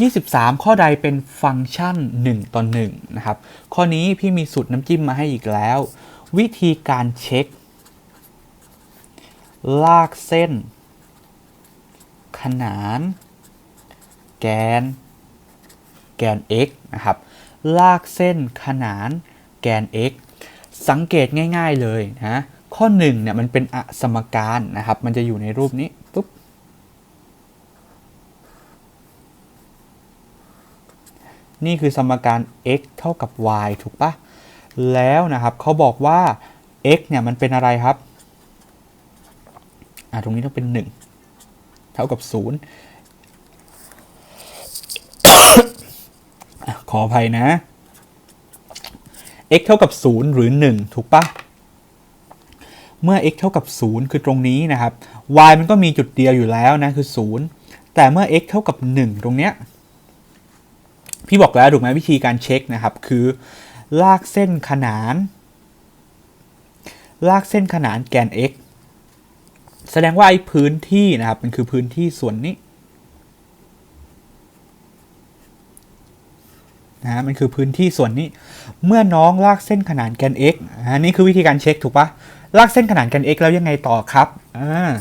23 ข้อใดเป็นฟังก์ชัน 1ต่อ1นะครับ ข้อนี้พี่มีสูตรน้ำจิ้มมาให้อีกแล้ว วิธีการเช็ค ลากเส้น ขนาน แกน แกน x นะครับ ลากเส้นขนาน แกน x สังเกตง่าย ๆเลยนะ ข้อ1เนี่ยมันเป็นอสมการนะครับ มันจะอยู่ในรูปนี้ปุ๊บ นี่คือสมการ x เท่ากับ y ถูกปะแล้วนะครับเขาบอกว่า x เนี่ยมันเป็นอะไรครับอ่าตรงนี้ต้องเป็น 1 เท่ากับ 0 ขออภัยนะ x เท่ากับ 0 หรือ 1 ถูกปะเมื่อ x เท่ากับ 0 คือตรงนี้นะครับ y มันก็มีจุดเดียวอยู่แล้วนะ คือ 0 แต่เมื่อ x เท่ากับ 1 ตรงเนี้ย พี่บอกแล้วถูกไหมวิธีการเช็คนะครับ คือ ลากเส้นขนาน ลากเส้นขนานแกน x แสดงว่าไอ้พื้นที่นะครับ มันคือพื้นที่ส่วนนี้นะมันคือพื้นที่ส่วนนี้ เมื่อน้องลากเส้นขนานแกน x อันนี้คือวิธีการเช็คถูกปะลากเส้นขนานแกน x แล้วยังไงต่อครับอ่า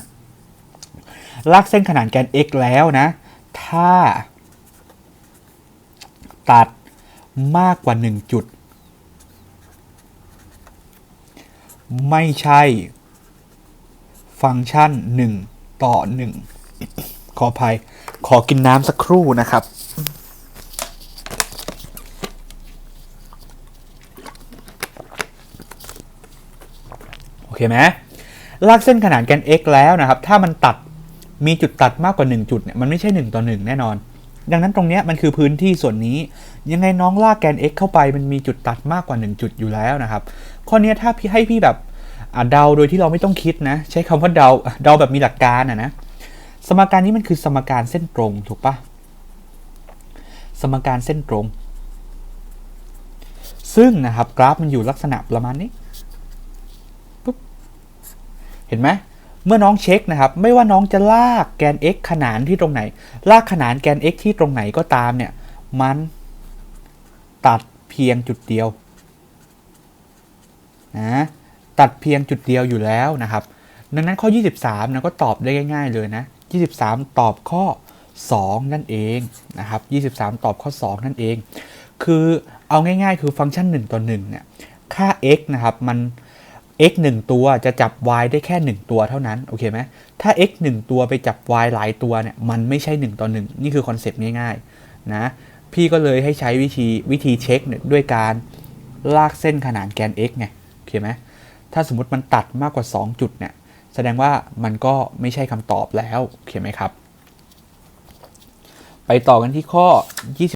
ลากเส้นขนานแกน x แล้วนะ ถ้า ตัดมากกว่า 1 จุด ไม่ใช่ ฟังก์ชัน 1 ต่อ 1 ขออภัย ขอกินน้ำสักครู่นะครับโอเคไหมลากเส้นขนานแกน x แล้วนะครับ ถ้ามันตัดมีจุดตัดมากกว่า 1 จุดเนี่ยมันไม่ใช่ 1 ต่อ 1 แน่นอน ดังนั้นตรงนี้มันคือพื้นที่ส่วนนี้ ยังไงน้องลากแกน x เข้าไปมันมีจุดตัดมากกว่า 1 จุดอยู่แล้วนะครับ ข้อนี้ถ้าพี่ให้พี่แบบเดาโดยที่เราไม่ต้องคิดนะ ใช้คำว่าเดาเดาแบบมีหลักการอะนะสมการนี้มันคือสมการเส้นตรงถูกปะสมการเส้นตรง ซึ่งนะครับกราฟมันอยู่ลักษณะประมาณนี้ปุ๊บเห็นไหม เมื่อน้องเช็คนะครับไม่ว่าน้องจะลากแกน x ขนานที่ตรงไหน ลากขนานแกน x ที่ตรงไหนก็ตามเนี่ยมันตัดเพียงจุดเดียวนะตัดเพียงจุดเดียวอยู่แล้วนะครับ ดังนั้นข้อ 23นะก็ตอบได้ง่าย ๆเลยนะ 23 ตอบข้อ 2 นั่นเองนะครับ 23 ตอบข้อ 2 นั่นเอง คือเอาง่ายๆ คือฟังก์ชัน 1 ต่อ1เนี่ยค่า x นะครับมัน x 1 ตัวจะจับ y ได้แค่ 1 ตัวเท่านั้น โอเคไหมถ้า x 1 ตัวไปจับ y หลายตัวเนี่ย มันไม่ใช่ 1 ต่อ 1 นี่คือคอนเซปต์ง่ายๆ นะ พี่ก็เลยให้ใช้วิธีวิธีเช็คเนี่ยด้วยการลากเส้นขนานแกน x ไง โอเคไหมถ้าสมมติมันตัดมากกว่า 2 จุดเนี่ย แสดงว่ามันก็ไม่ใช่คำตอบแล้ว โอเคไหมครับ ไปต่อกันที่ข้อ 20